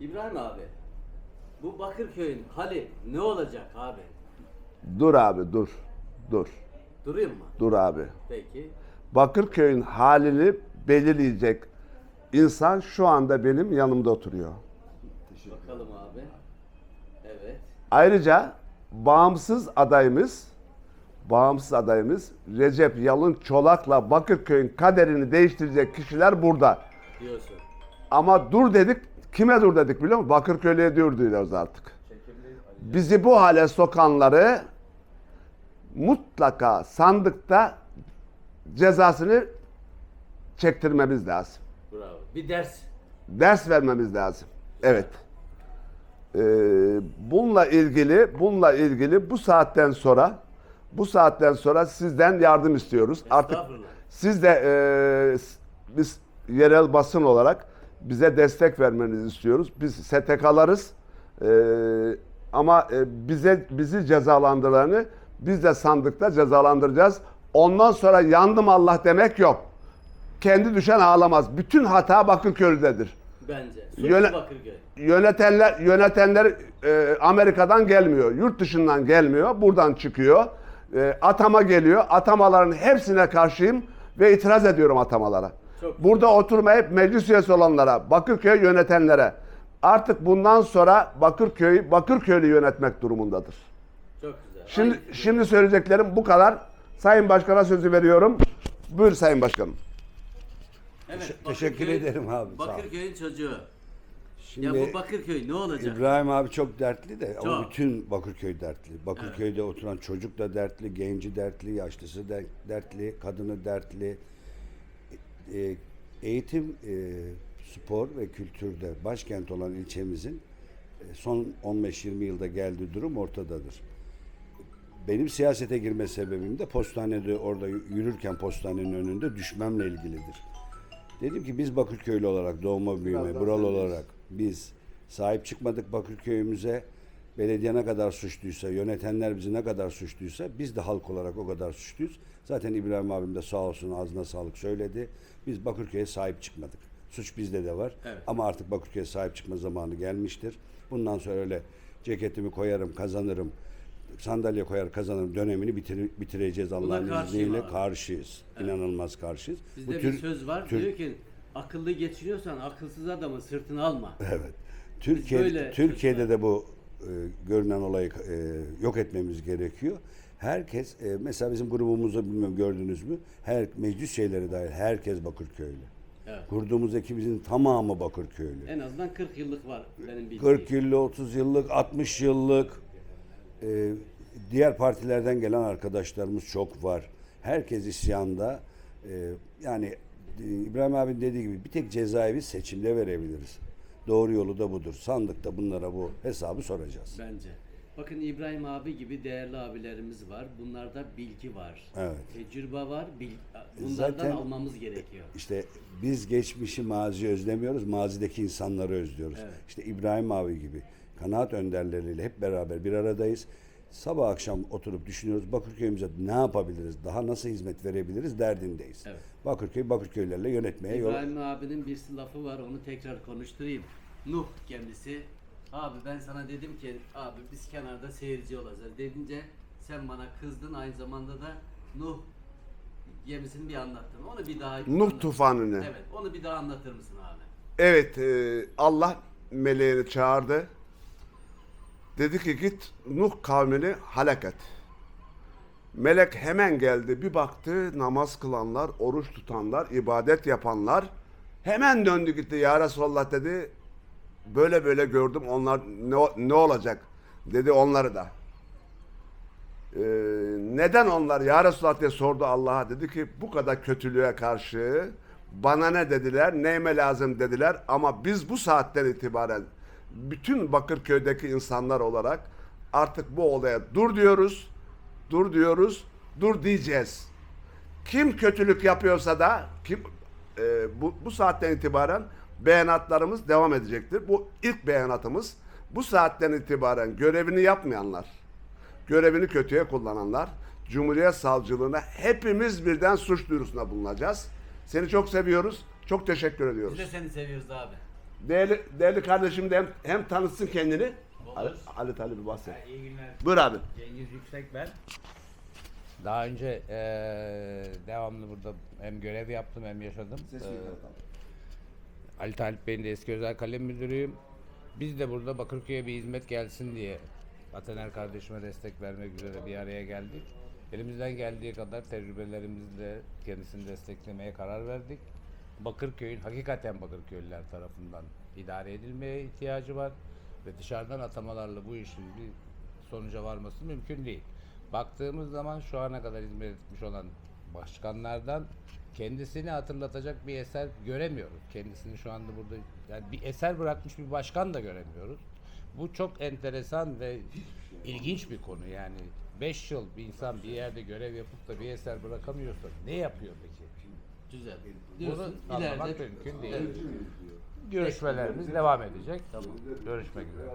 İbrahim abi. Bu Bakırköy'ün hali ne olacak abi? Dur abi dur. Dur. Durayım mı? Dur abi. Peki. Bakırköy'ün halini belirleyecek insan şu anda benim yanımda oturuyor. Bakalım abi. Evet. Ayrıca bağımsız adayımız bağımsız adayımız Recep Yalın Çolak'la Bakırköy'ün kaderini değiştirecek kişiler burada. Diyorsun. Ama dur dedik. Kime dur dedik biliyor musun? Bakırköylü'ye dur diyoruz artık. Bizi bu hale sokanları mutlaka sandıkta cezasını çektirmemiz lazım. Bravo. Bir ders. Ders vermemiz lazım. Evet. Ee, bununla ilgili, bununla ilgili bu saatten sonra, bu saatten sonra sizden yardım istiyoruz. Artık siz de e, biz yerel basın olarak bize destek vermenizi istiyoruz. Biz STK'larız. E, ama e, bize bizi cezalandıranı biz de sandıkta cezalandıracağız. Ondan sonra yandım Allah demek yok. Kendi düşen ağlamaz. Bütün hata Bakırköy'dedir. Bence. Yöne- Bakırköy. Yönetenler yönetenler e, Amerika'dan gelmiyor, yurt dışından gelmiyor, buradan çıkıyor. E, atama geliyor. Atamaların hepsine karşıyım ve itiraz ediyorum atamalara. Çok Burada oturmayıp meclis üyesi olanlara, Bakırköy yönetenlere artık bundan sonra Bakırköy Bakırköy'ü yönetmek durumundadır. Çok güzel. Şimdi Aynı şimdi söyleyeceklerim bu kadar. Sayın Başkan'a sözü veriyorum. Buyur Sayın Başkanım. Evet, Teşekkür Bakırköy- ederim abi, sağ ol. Bakırköy'ün çocuğu. Şimdi ya bu Bakırköy ne olacak? İbrahim abi çok dertli de ama Çok. bütün Bakırköy dertli. Bakırköy'de oturan çocuk da dertli, genci dertli, yaşlısı da dertli, kadını dertli. E, eğitim, e, spor ve kültürde başkent olan ilçemizin e, son 15-20 yılda geldiği durum ortadadır. Benim siyasete girme sebebim de postanede orada yürürken postanenin önünde düşmemle ilgilidir. Dedim ki biz Bakırköylü olarak doğma büyüme, buralı olarak biz sahip çıkmadık Bakırköy'ümüze. Belediye ne kadar suçluysa, yönetenler bizi ne kadar suçluysa biz de halk olarak o kadar suçluyuz. Zaten İbrahim abim de sağ olsun ağzına sağlık söyledi. Biz Bakırköy'e sahip çıkmadık. Suç bizde de var. Evet. Ama artık Bakırköy'e sahip çıkma zamanı gelmiştir. Bundan sonra öyle ceketimi koyarım, kazanırım, sandalye koyar kazanırım dönemini bitir- bitireceğiz Allah'ın izniyle. abi. Karşıyız. İnanılmaz karşıyız. Bizde Bu bir tür- söz var. tür- Diyor ki akıllı geçiniyorsan akılsız adamın sırtını alma. Evet. Türkiye Türkiye'de de bu görünen olayı e, yok etmemiz gerekiyor. Herkes e, mesela bizim grubumuzda bilmiyorum gördünüz mü? Her meclis şeyleri dahil herkes Bakırköylü. Evet. Kurduğumuz ekibimizin tamamı Bakırköylü. En azından 40 yıllık var benim bildiğim. 40 yıllık, 30 yıllık, 60 yıllık e, diğer partilerden gelen arkadaşlarımız çok var. Herkes isyanda. E, yani e, İbrahim abi dediği gibi bir tek cezaevi seçimle verebiliriz. Doğru yolu da budur. Sandıkta bunlara bu hesabı soracağız. Bence. Bakın İbrahim abi gibi değerli abilerimiz var. Bunlarda bilgi var. Evet. Tecrübe var. Bil, bunlardan Zaten- almamız gerekiyor. İşte biz geçmişi mazi özlemiyoruz, mazideki insanları özlüyoruz. Evet. İşte İbrahim abi gibi kanaat önderleriyle hep beraber bir aradayız. Sabah akşam oturup düşünüyoruz Bakırköy'ümüze ne yapabiliriz, daha nasıl hizmet verebiliriz derdindeyiz. Evet. Bakırköy Bakırköylerle yönetmeye yol. İbrahim abinin bir lafı var onu tekrar konuşturayım. Nuh kendisi. Abi ben sana dedim ki abi biz kenarda seyirci olacağız dedince sen bana kızdın aynı zamanda da Nuh gemisini bir anlattın. Onu bir daha Nuh anlat. tufanını. Evet onu bir daha anlatır mısın abi? Evet, e, Allah meleğini çağırdı. Dedi ki git Nuh kavmini halak et. Melek hemen geldi. Bir baktı namaz kılanlar, oruç tutanlar, ibadet yapanlar. Hemen döndü gitti. Ya Resulallah dedi. Böyle böyle gördüm. Onlar ne, ne olacak? Dedi onları da. Ee, neden onlar ya Resulallah diye sordu Allah'a dedi ki bu kadar kötülüğe karşı bana ne dediler neyime lazım dediler ama biz bu saatten itibaren bütün Bakırköy'deki insanlar olarak artık bu olaya dur diyoruz dur diyoruz dur diyeceğiz kim kötülük yapıyorsa da kim e, bu, bu saatten itibaren beyanatlarımız devam edecektir. Bu ilk beyanatımız bu saatten itibaren görevini yapmayanlar, görevini kötüye kullananlar, Cumhuriyet Savcılığına hepimiz birden suç duyurusunda bulunacağız. Seni çok seviyoruz. Çok teşekkür Biz ediyoruz. de seni seviyoruz abi. Değerli, değerli kardeşim de hem, hem tanıtsın kendini. Ali, Ali Talip bir bahset. İyi günler. Buyur abi. Cengiz Yüksek ben. Daha önce eee, devamlı burada hem görev yaptım hem yaşadım. Eee, Ali Talip Bey'in de eski özel kalem müdürüyüm. Biz de burada Bakırköy'e bir hizmet gelsin diye Ataner kardeşime destek vermek üzere bir araya geldik. Elimizden geldiği kadar tecrübelerimizle kendisini desteklemeye karar verdik. Bakırköy'ün hakikaten Bakırköylüler tarafından idare edilmeye ihtiyacı var ve dışarıdan atamalarla bu işin bir sonuca varması mümkün değil. Baktığımız zaman şu ana kadar hizmet etmiş olan başkanlardan kendisini hatırlatacak bir eser göremiyoruz. Kendisini şu anda burada yani bir eser bırakmış bir başkan da göremiyoruz. Bu çok enteresan ve ilginç bir konu yani 5 yıl bir insan bir yerde görev yapıp da bir eser bırakamıyorsa ne yapıyor peki? Güzel. Bunu Diyorsun anlamak ileride mümkün değil. Evet. Görüşmelerimiz devam edecek. Görüşmek üzere.